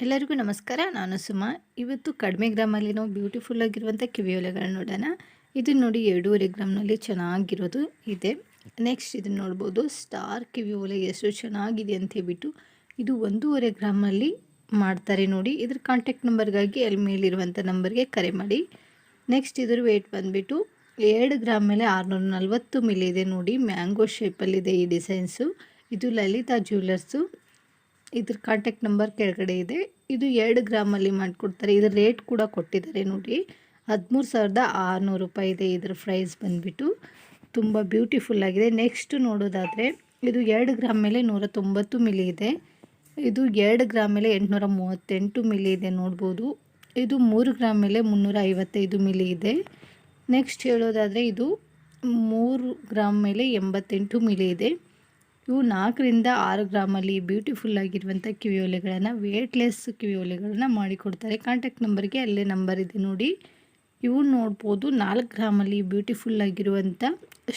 ಎಲ್ಲರಿಗೂ ನಮಸ್ಕಾರ. ನಾನು ಸುಮಾ. ಇವತ್ತು ಕಡಿಮೆ ಗ್ರಾಮಲ್ಲಿ ನಾವು ಬ್ಯೂಟಿಫುಲ್ ಆಗಿರುವಂಥ ಕಿವಿಯೋಲೆಗಳನ್ನ ನೋಡೋಣ. ಇದು ನೋಡಿ ಎರಡೂವರೆ ಗ್ರಾಮ್ನಲ್ಲಿ ಚೆನ್ನಾಗಿರೋದು ಇದೆ. ನೆಕ್ಸ್ಟ್ ಇದನ್ನು ನೋಡ್ಬೋದು. ಸ್ಟಾರ್ ಕಿವಿಯೋಲೆ ಎಷ್ಟು ಚೆನ್ನಾಗಿದೆ ಅಂತ ಹೇಳ್ಬಿಟ್ಟು ಇದು ಒಂದೂವರೆ ಗ್ರಾಮಲ್ಲಿ ಮಾಡ್ತಾರೆ ನೋಡಿ. ಇದ್ರ ಕಾಂಟ್ಯಾಕ್ಟ್ ನಂಬರ್ಗಾಗಿ ಅಲ್ಲಿ ಮೇಲಿರುವಂಥ ನಂಬರ್ಗೆ ಕರೆ ಮಾಡಿ. ನೆಕ್ಸ್ಟ್ ಇದ್ರ ವೇಟ್ ಬಂದುಬಿಟ್ಟು ಎರಡು ಗ್ರಾಮ್ ಮೇಲೆ ಆರುನೂರ ನಲ್ವತ್ತು ಮಿಲಿ ಇದೆ ನೋಡಿ. ಮ್ಯಾಂಗೋ ಶೇಪಲ್ಲಿದೆ ಈ ಡಿಸೈನ್ಸು ಇದು ಲಲಿತಾ ಜ್ಯುವೆಲರ್ಸು ಇದ್ರ ಕಾಂಟ್ಯಾಕ್ಟ್ ನಂಬರ್ ಕೆಳಗಡೆ ಇದೆ. ಇದು ಎರಡು ಗ್ರಾಮಲ್ಲಿ ಮಾಡಿಕೊಡ್ತಾರೆ. ಇದ್ರ ರೇಟ್ ಕೂಡ ಕೊಟ್ಟಿದ್ದಾರೆ ನೋಡಿ. ಹದಿಮೂರು ಸಾವಿರದ ಆರುನೂರು ರೂಪಾಯಿ ಇದೆ ಇದ್ರ ಪ್ರೈಸ್ ಬಂದುಬಿಟ್ಟು. ತುಂಬ ಬ್ಯೂಟಿಫುಲ್ ಆಗಿದೆ. ನೆಕ್ಸ್ಟ್ ನೋಡೋದಾದರೆ, ಇದು ಎರಡು ಗ್ರಾಮ್ ಮೇಲೆ ನೂರ ತೊಂಬತ್ತು ಮಿಲಿ ಇದೆ. ಇದು ಎರಡು ಗ್ರಾಮ್ ಮೇಲೆ ಎಂಟುನೂರ ಮೂವತ್ತೆಂಟು ಮಿಲಿ ಇದೆ ನೋಡ್ಬೋದು. ಇದು ಮೂರು ಗ್ರಾಮ್ ಮೇಲೆ ಮುನ್ನೂರ ಐವತ್ತೈದು ಮಿಲಿ ಇದೆ. ನೆಕ್ಸ್ಟ್ ಹೇಳೋದಾದರೆ, ಇದು ಮೂರು ಗ್ರಾಮ್ ಮೇಲೆ ಎಂಬತ್ತೆಂಟು ಮಿಲಿ ಇದೆ. ಇವು ನಾಲ್ಕರಿಂದ ಆರು ಗ್ರಾಮಲ್ಲಿ ಬ್ಯೂಟಿಫುಲ್ ಆಗಿರುವಂಥ ಕಿವಿಯೋಲೆಗಳನ್ನು ವೇಟ್ಲೆಸ್ ಕಿವಿಯೋಲೆಗಳನ್ನು ಮಾಡಿಕೊಡ್ತಾರೆ. ಕಾಂಟ್ಯಾಕ್ಟ್ ನಂಬರ್ಗೆ ಅಲ್ಲೇ ನಂಬರ್ ಇದೆ ನೋಡಿ. ಇವು ನೋಡ್ಬೋದು ನಾಲ್ಕು ಗ್ರಾಮಲ್ಲಿ ಬ್ಯೂಟಿಫುಲ್ ಆಗಿರುವಂಥ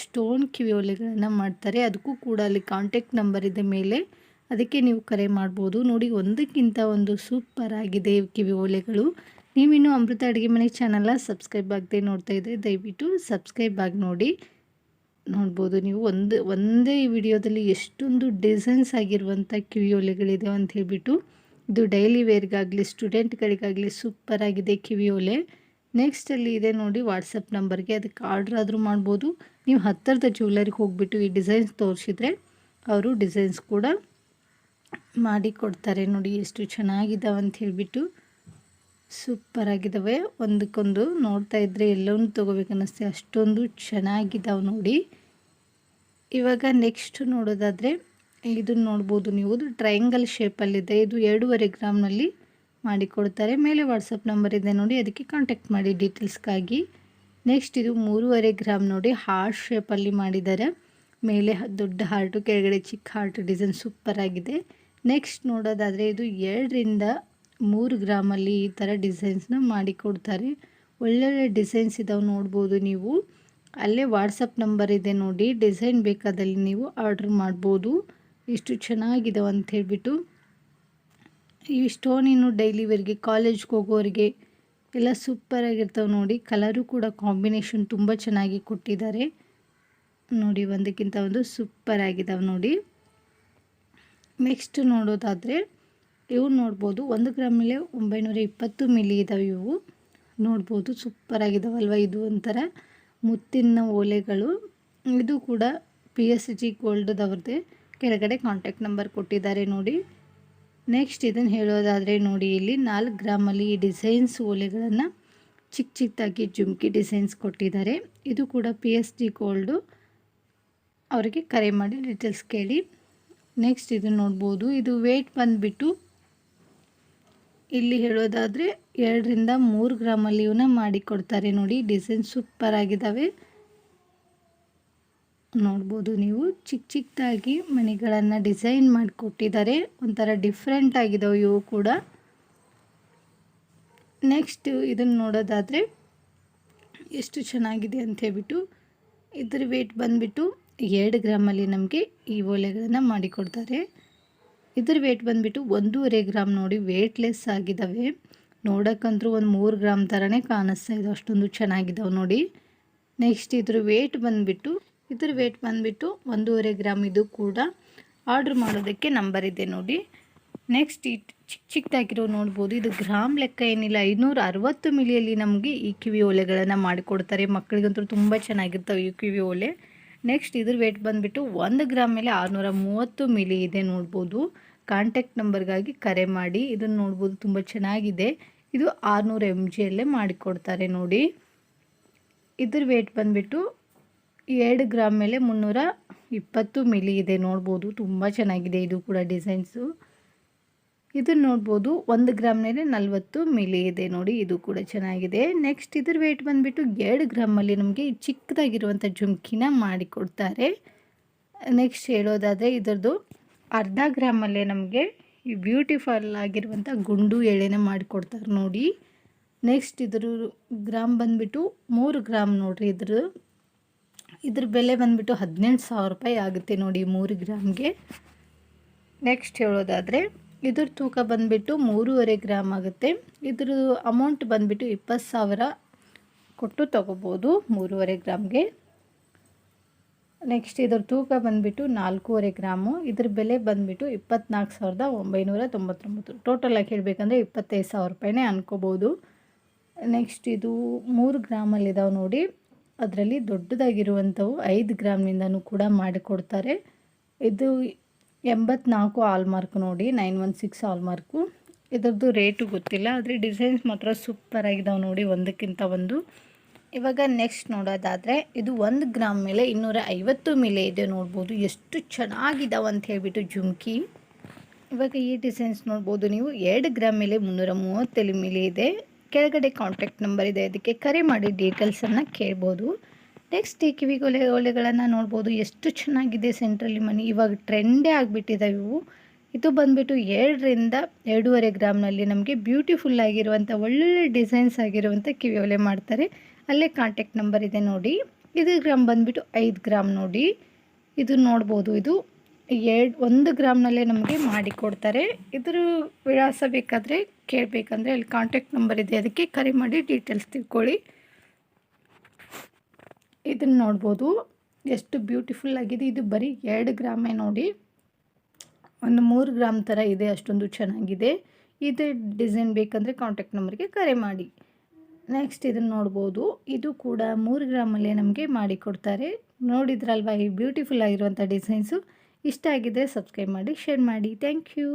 ಸ್ಟೋನ್ ಕಿವಿಯೋಲೆಗಳನ್ನು ಮಾಡ್ತಾರೆ. ಅದಕ್ಕೂ ಕೂಡ ಅಲ್ಲಿ ಕಾಂಟ್ಯಾಕ್ಟ್ ನಂಬರ್ ಇದೆ ಮೇಲೆ. ಅದಕ್ಕೆ ನೀವು ಕರೆ ಮಾಡ್ಬೋದು. ನೋಡಿ, ಒಂದಕ್ಕಿಂತ ಒಂದು ಸೂಪರ್ ಆಗಿದೆ ಕಿವಿ ಓಲೆಗಳು ನೀವಿನ್ನೂ ಅಮೃತ ಅಡುಗೆ ಮನೆ ಚಾನಲ್ನ ಸಬ್ಸ್ಕ್ರೈಬ್ ಆಗದೆ ನೋಡ್ತಾ ಇದ್ದರೆ ದಯವಿಟ್ಟು ಸಬ್ಸ್ಕ್ರೈಬ್ ಆಗಿ ನೋಡಿ. ನೋಡ್ಬೋದು. ನೀವು ಒಂದು, ಒಂದೇ ವಿಡಿಯೋದಲ್ಲಿ ಎಷ್ಟೊಂದು ಡಿಸೈನ್ಸ್ ಆಗಿರುವಂಥ ಕಿವಿಯೋಲೆಗಳಿದೆ ಅಂತ ಹೇಳಿಬಿಟ್ಟು, ಇದು ಡೈಲಿ ವೇರ್ಗಾಗಲಿ ಸ್ಟೂಡೆಂಟ್ಗಳಿಗಾಗಲಿ ಸೂಪರ್ ಆಗಿದೆ ಕಿವಿಯೋಲೆ. ನೆಕ್ಸ್ಟಲ್ಲಿ ಇದೆ ನೋಡಿ ವಾಟ್ಸಪ್ ನಂಬರ್ಗೆ ಅದಕ್ಕೆ ಆರ್ಡ್ರ್ ಆದರೂ ಮಾಡ್ಬೋದು. ನೀವು ಹತ್ತಿರದ ಜ್ಯುವೆಲರಿಗೆ ಹೋಗಿಬಿಟ್ಟು ಈ ಡಿಸೈನ್ಸ್ ತೋರಿಸಿದ್ರೆ ಅವರು ಡಿಸೈನ್ಸ್ ಕೂಡ ಮಾಡಿ ಕೊಡ್ತಾರೆ. ನೋಡಿ ಎಷ್ಟು ಚೆನ್ನಾಗಿದ್ದಾವೆ ಅಂತ ಹೇಳಿಬಿಟ್ಟು ಸೂಪರ್ ಆಗಿದ್ದಾವೆ ಒಂದಕ್ಕೊಂದು ನೋಡ್ತಾ ಇದ್ದರೆ ಎಲ್ಲವನ್ನೂ ತೊಗೋಬೇಕನ್ನಿಸ್ತೆ. ಅಷ್ಟೊಂದು ಚೆನ್ನಾಗಿದ್ದಾವೆ ನೋಡಿ. ಇವಾಗ ನೆಕ್ಸ್ಟ್ ನೋಡೋದಾದರೆ, ಇದನ್ನು ನೋಡ್ಬೋದು ನೀವು. ಇದು ಟ್ರಯಾಂಗಲ್ ಶೇಪಲ್ಲಿದೆ ಇದು ಎರಡೂವರೆ ಗ್ರಾಮ್ನಲ್ಲಿ ಮಾಡಿಕೊಡ್ತಾರೆ. ಮೇಲೆ ವಾಟ್ಸಪ್ ನಂಬರ್ ಇದೆ ನೋಡಿ, ಅದಕ್ಕೆ ಕಾಂಟ್ಯಾಕ್ಟ್ ಮಾಡಿ ಡೀಟೇಲ್ಸ್ಗಾಗಿ ನೆಕ್ಸ್ಟ್ ಇದು ಮೂರುವರೆ ಗ್ರಾಮ್ ನೋಡಿ ಹಾರ್ಟ್ ಶೇಪಲ್ಲಿ ಮಾಡಿದ್ದಾರೆ. ಮೇಲೆ ದೊಡ್ಡ ಹಾರ್ಟು ಕೆಳಗಡೆ ಚಿಕ್ಕ ಹಾರ್ಟ್ ಡಿಸೈನ್ ಸೂಪರ್ ಆಗಿದೆ. ನೆಕ್ಸ್ಟ್ ನೋಡೋದಾದರೆ, ಇದು ಎರಡರಿಂದ ಮೂರು ಗ್ರಾಮಲ್ಲಿ ಈ ಥರ ಡಿಸೈನ್ಸ್ನ ಮಾಡಿಕೊಡ್ತಾರೆ. ಒಳ್ಳೊಳ್ಳೆ ಡಿಸೈನ್ಸ್ ಇದಾವೆ ನೋಡ್ಬೋದು ನೀವು. ಅಲ್ಲೇ ವಾಟ್ಸಪ್ ನಂಬರ್ ಇದೆ ನೋಡಿ, ಡಿಸೈನ್ ಬೇಕಾದಲ್ಲಿ ನೀವು ಆರ್ಡ್ರ್ ಮಾಡ್ಬೋದು. ಇಷ್ಟು ಚೆನ್ನಾಗಿದೆ ಅಂತ ಹೇಳಿಬಿಟ್ಟು. ಈ ಸ್ಟೋನ್ ಇನ್ನು ಡೈಲಿ ವೇರ್ಗೆ, ಕಾಲೇಜ್ಗೆ ಹೋಗೋರಿಗೆ ಎಲ್ಲ ಸೂಪರಾಗಿರ್ತವೆ ನೋಡಿ. ಕಲರು ಕೂಡ ಕಾಂಬಿನೇಷನ್ ತುಂಬ ಚೆನ್ನಾಗಿ ಕೊಟ್ಟಿದ್ದಾರೆ. ನೋಡಿ, ಒಂದಕ್ಕಿಂತ ಒಂದು ಸೂಪರ್ ಆಗಿದ್ದಾವೆ ನೋಡಿ. ನೆಕ್ಸ್ಟ್ ನೋಡೋದಾದರೆ, ಇವು ನೋಡ್ಬೋದು. ಒಂದು ಗ್ರಾಮ್ ಮೇಲೆ ಒಂಬೈನೂರ ಇಪ್ಪತ್ತು ಮಿಲಿ ಇದ್ದಾವೆ ಇವು. ನೋಡ್ಬೋದು, ಸೂಪರ್ ಆಗಿದ್ದಾವಲ್ವ ಇದು ಒಂಥರ. ಮುತ್ತಿನ ಓಲೆಗಳು. ಇದು ಕೂಡ ಪಿ ಎಸ್ ಜಿ ಗೋಲ್ಡ್ದವ್ರದ್ದೇ ಕೆಳಗಡೆ ಕಾಂಟ್ಯಾಕ್ಟ್ ನಂಬರ್ ಕೊಟ್ಟಿದ್ದಾರೆ ನೋಡಿ. ನೆಕ್ಸ್ಟ್ ಇದನ್ನು ಹೇಳೋದಾದರೆ ನೋಡಿ, ಇಲ್ಲಿ ನಾಲ್ಕು ಗ್ರಾಮಲ್ಲಿ ಈ ಡಿಸೈನ್ಸ್ ಓಲೆಗಳನ್ನು ಚಿಕ್ಕ ಚಿಕ್ಕದಾಗಿ ಜುಮ್ಕಿ ಡಿಸೈನ್ಸ್ ಕೊಟ್ಟಿದ್ದಾರೆ. ಇದು ಕೂಡ ಪಿ ಎಸ್ ಜಿ ಗೋಲ್ಡು ಅವರಿಗೆ ಕರೆ ಮಾಡಿ ಡೀಟೇಲ್ಸ್ ಕೇಳಿ. ನೆಕ್ಸ್ಟ್ ಇದು ನೋಡ್ಬೋದು. ಇದು ವೇಟ್ ಬಂದುಬಿಟ್ಟು ಇಲ್ಲಿ ಹೇಳೋದಾದರೆ ಎರಡರಿಂದ ಮೂರು ಗ್ರಾಮಲ್ಲಿ ಇವನ್ನ ಮಾಡಿ ಕೊಡ್ತಾರೆ ನೋಡಿ, ಡಿಸೈನ್ ಸೂಪರ್ ಆಗಿದ್ದಾವೆ ನೋಡ್ಬೋದು ನೀವು ಚಿಕ್ಕ ಚಿಕ್ಕದಾಗಿ ಮನೆಗಳನ್ನು ಡಿಸೈನ್ ಮಾಡಿಕೊಟ್ಟಿದ್ದಾರೆ. ಒಂಥರ ಡಿಫ್ರೆಂಟ್ ಆಗಿದ್ದಾವೆ ಇವು ಕೂಡ. ನೆಕ್ಸ್ಟ್ ಇದನ್ನು ನೋಡೋದಾದರೆ ಎಷ್ಟು ಚೆನ್ನಾಗಿದೆ ಅಂತ ಹೇಳ್ಬಿಟ್ಟು, ಇದ್ರ ವೇಟ್ ಬಂದುಬಿಟ್ಟು ಎರಡು ಗ್ರಾಮಲ್ಲಿ ನಮಗೆ ಈ ಓಲೆಗಳನ್ನು ಮಾಡಿಕೊಡ್ತಾರೆ. ಇದ್ರ ವೇಟ್ ಬಂದುಬಿಟ್ಟು ಒಂದೂವರೆ ಗ್ರಾಮ್ ನೋಡಿ ವೇಟ್ಲೆಸ್ ಆಗಿದ್ದಾವೆ ನೋಡೋಕ್ಕಂತೂ ಒಂದು ಮೂರು ಗ್ರಾಮ್ ಥರನೇ ಕಾಣಿಸ್ತಾ ಇದೆ, ಅಷ್ಟೊಂದು ಚೆನ್ನಾಗಿದ್ದಾವೆ ನೋಡಿ. ನೆಕ್ಸ್ಟ್ ಇದ್ರ ವೇಟ್ ಬಂದುಬಿಟ್ಟು, ಇದ್ರ ವೇಟ್ ಬಂದುಬಿಟ್ಟು ಒಂದೂವರೆ ಗ್ರಾಮ್ ಇದು ಕೂಡ ಆರ್ಡ್ರ್ ಮಾಡೋದಕ್ಕೆ ನಂಬರ್ ಇದೆ ನೋಡಿ. ನೆಕ್ಸ್ಟ್ ಈ ಚಿಕ್ಕ ಚಿಕ್ಕದಾಗಿರೋ ನೋಡ್ಬೋದು, ಇದು ಗ್ರಾಮ್ ಲೆಕ್ಕ ಏನಿಲ್ಲ ಐನೂರ ಅರವತ್ತು ಮಿಲಿಯಲ್ಲಿ ನಮಗೆ ಈ ಕಿವಿ ಓಲೆಗಳನ್ನು ಮಾಡಿಕೊಡ್ತಾರೆ. ಮಕ್ಕಳಿಗಂತೂ ತುಂಬ ಚೆನ್ನಾಗಿರ್ತವೆ ಈ ಕಿವಿ ಓಲೆ. ನೆಕ್ಸ್ಟ್ ಇದ್ರ ವೇಟ್ ಬಂದುಬಿಟ್ಟು ಒಂದು ಗ್ರಾಮ್ ಮೇಲೆ ಆರುನೂರ ಮೂವತ್ತು ಮಿಲಿ ಇದೆ ನೋಡ್ಬೋದು. ಕಾಂಟ್ಯಾಕ್ಟ್ ನಂಬರ್ಗಾಗಿ ಕರೆ ಮಾಡಿ, ಇದನ್ನು ನೋಡ್ಬೋದು, ತುಂಬ ಚೆನ್ನಾಗಿದೆ. ಇದು ಆರುನೂರು ಎಂ ಜಿಯಲ್ಲೇ ಮಾಡಿಕೊಡ್ತಾರೆ ನೋಡಿ. ಇದ್ರ ವೇಟ್ ಬಂದುಬಿಟ್ಟು ಎರಡು ಗ್ರಾಮ್ ಮೇಲೆ ಮುನ್ನೂರ ಇಪ್ಪತ್ತು ಮಿಲಿ ಇದೆ ನೋಡ್ಬೋದು. ತುಂಬ ಚೆನ್ನಾಗಿದೆ ಇದು ಕೂಡ ಡಿಸೈನ್ಸು ಇದನ್ನು ನೋಡ್ಬೋದು ಒಂದು ಗ್ರಾಮ್ ಮೇಲೆ ನಲ್ವತ್ತು ಮಿಲಿ ಇದೆ ನೋಡಿ, ಇದು ಕೂಡ ಚೆನ್ನಾಗಿದೆ. ನೆಕ್ಸ್ಟ್ ಇದ್ರ ವೇಟ್ ಬಂದುಬಿಟ್ಟು ಎರಡು ಗ್ರಾಮಲ್ಲಿ ನಮಗೆ ಚಿಕ್ಕದಾಗಿರುವಂಥ ಜುಮ್ಕಿನ ಮಾಡಿಕೊಡ್ತಾರೆ ನೆಕ್ಸ್ಟ್ ಹೇಳೋದಾದರೆ ಇದರದ್ದು ಅರ್ಧ ಗ್ರಾಮಲ್ಲೇ ನಮಗೆ ಈ ಬ್ಯೂಟಿಫುಲ್ ಆಗಿರುವಂಥ ಗುಂಡು ಎಳೆನ ಮಾಡಿಕೊಡ್ತಾರೆ ನೋಡಿ. ನೆಕ್ಸ್ಟ್ ಇದ್ರ ಗ್ರಾಮ್ ಬಂದುಬಿಟ್ಟು ಮೂರು ಗ್ರಾಮ್ ನೋಡಿರಿ ಇದ್ರ ಇದ್ರ ಬೆಲೆ ಬಂದುಬಿಟ್ಟು ಹದಿನೆಂಟು ಸಾವಿರ ರೂಪಾಯಿ ಆಗುತ್ತೆ ನೋಡಿ ಮೂರು ಗ್ರಾಮ್ಗೆ. ನೆಕ್ಸ್ಟ್ ಹೇಳೋದಾದರೆ ಇದ್ರ ತೂಕ ಬಂದುಬಿಟ್ಟು ಮೂರುವರೆ ಗ್ರಾಮ್ ಆಗುತ್ತೆ. ಇದ್ರ ಅಮೌಂಟ್ ಬಂದುಬಿಟ್ಟು ಇಪ್ಪತ್ತು ಸಾವಿರ ಕೊಟ್ಟು ತೊಗೋಬೋದು ಮೂರುವರೆ ಗ್ರಾಮ್ಗೆ. ನೆಕ್ಸ್ಟ್ ಇದ್ರ ತೂಕ ಬಂದುಬಿಟ್ಟು ನಾಲ್ಕೂವರೆ ಗ್ರಾಮು. ಇದ್ರ ಬೆಲೆ ಬಂದುಬಿಟ್ಟು ಇಪ್ಪತ್ನಾಲ್ಕು ಸಾವಿರದ ಒಂಬೈನೂರ ತೊಂಬತ್ತೊಂಬತ್ತು. ಟೋಟಲಾಗಿ ಹೇಳಬೇಕಂದ್ರೆ ಇಪ್ಪತ್ತೈದು ಸಾವಿರ ರೂಪಾಯಿನೇ ಅನ್ಕೋಬೋದು. ನೆಕ್ಸ್ಟ್ ಇದು ಮೂರು ಗ್ರಾಮಲ್ಲಿದ್ದಾವೆ ನೋಡಿ. ಅದರಲ್ಲಿ ದೊಡ್ಡದಾಗಿರುವಂಥವು ಐದು ಗ್ರಾಮ್ನಿಂದನೂ ಕೂಡ ಮಾಡಿಕೊಡ್ತಾರೆ. ಇದು ಎಂಬತ್ನಾಲ್ಕು ಆಲ್ಮಾರ್ಕ್ ನೋಡಿ, ನೈನ್ ಒನ್ ಸಿಕ್ಸ್ ಆಲ್ಮಾರ್ಕು ಇದರದ್ದು ರೇಟು ಗೊತ್ತಿಲ್ಲ, ಆದರೆ ಡಿಸೈನ್ಸ್ ಮಾತ್ರ ಸೂಪರ್ ಆಗಿದಾವೆ ನೋಡಿ ಒಂದಕ್ಕಿಂತ ಒಂದು. ಇವಾಗ ನೆಕ್ಸ್ಟ್ ನೋಡೋದಾದರೆ, ಇದು ಒಂದು ಗ್ರಾಮ್ ಮೇಲೆ ಇನ್ನೂರ ಐವತ್ತು ಮಿಲೆ ಇದೆ ನೋಡ್ಬೋದು. ಎಷ್ಟು ಚೆನ್ನಾಗಿದ್ದಾವೆ ಅಂತ ಹೇಳಿಬಿಟ್ಟು ಜುಮ್ಕಿ. ಇವಾಗ ಈ ಡಿಸೈನ್ಸ್ ನೋಡ್ಬೋದು ನೀವು, ಎರಡು ಗ್ರಾಮ್ ಮೇಲೆ ಮುನ್ನೂರ ಮೂವತ್ತೇಳು ಮಿಲೆ ಇದೆ. ಕೆಳಗಡೆ ಕಾಂಟ್ಯಾಕ್ಟ್ ನಂಬರ್ ಇದೆ, ಅದಕ್ಕೆ ಕರೆ ಮಾಡಿ ಡೀಟೇಲ್ಸನ್ನು ಕೇಳ್ಬೋದು. ನೆಕ್ಸ್ಟ್ ಈ ಕಿವಿಗೊಲೆ ಒಲೆಗಳನ್ನು ನೋಡ್ಬೋದು. ಎಷ್ಟು ಚೆನ್ನಾಗಿದೆ ಸೆಂಟ್ರಲ್ಲಿ ಮನಿ. ಇವಾಗ ಟ್ರೆಂಡೇ ಆಗಿಬಿಟ್ಟಿದ್ದಾವೆ ಇವು. ಇದು ಬಂದುಬಿಟ್ಟು ಎರಡರಿಂದ ಎರಡೂವರೆ ಗ್ರಾಮ್ನಲ್ಲಿ ನಮಗೆ ಬ್ಯೂಟಿಫುಲ್ ಆಗಿರುವಂಥ ಒಳ್ಳೊಳ್ಳೆ ಡಿಸೈನ್ಸ್ ಆಗಿರುವಂಥ ಕಿವಿ ಒಲೆ ಮಾಡ್ತಾರೆ. ಅಲ್ಲೇ ಕಾಂಟ್ಯಾಕ್ಟ್ ನಂಬರ್ ಇದೆ ನೋಡಿ. ಇದು ಗ್ರಾಮ್ ಬಂದುಬಿಟ್ಟು ಐದು ಗ್ರಾಮ್ ನೋಡಿ. ಇದು ನೋಡ್ಬೋದು, ಇದು ಎರಡು, ಒಂದು ಗ್ರಾಮ್ನಲ್ಲೇ ನಮಗೆ ಮಾಡಿಕೊಡ್ತಾರೆ ಇದ್ರ ವಿಳಾಸ ಬೇಕಾದರೆ ಕೇಳಬೇಕಂದ್ರೆ ಅಲ್ಲಿ ಕಾಂಟ್ಯಾಕ್ಟ್ ನಂಬರ್ ಇದೆ. ಅದಕ್ಕೆ ಕರೆ ಮಾಡಿ ಡೀಟೇಲ್ಸ್ ತಿಳ್ಕೊಳ್ಳಿ. ಇದನ್ನು ನೋಡ್ಬೋದು. ಎಷ್ಟು ಬ್ಯೂಟಿಫುಲ್ ಆಗಿದೆ. ಇದು ಬರೀ ಎರಡು ಗ್ರಾಮೇ ನೋಡಿ. ಒಂದು ಮೂರು ಗ್ರಾಮ್ ಥರ ಇದೆ. ಅಷ್ಟೊಂದು ಚೆನ್ನಾಗಿದೆ. ಇದು ಡಿಸೈನ್ ಬೇಕಂದರೆ ಕಾಂಟ್ಯಾಕ್ಟ್ ನಂಬರ್ಗೆ ಕರೆ ಮಾಡಿ. ನೆಕ್ಸ್ಟ್ ಇದನ್ನು ನೋಡ್ಬೋದು. ಇದು ಕೂಡ ಮೂರು ಗ್ರಾಮಲ್ಲೇ ನಮಗೆ ಮಾಡಿಕೊಡ್ತಾರೆ ನೋಡಿದ್ರಲ್ವ ಈ ಬ್ಯೂಟಿಫುಲ್ ಆಗಿರುವಂಥ ಡಿಸೈನ್ಸು ಇಷ್ಟ ಆಗಿದ್ದರೆ ಸಬ್ಸ್ಕ್ರೈಬ್ ಮಾಡಿ ಶೇರ್ ಮಾಡಿ. Thank you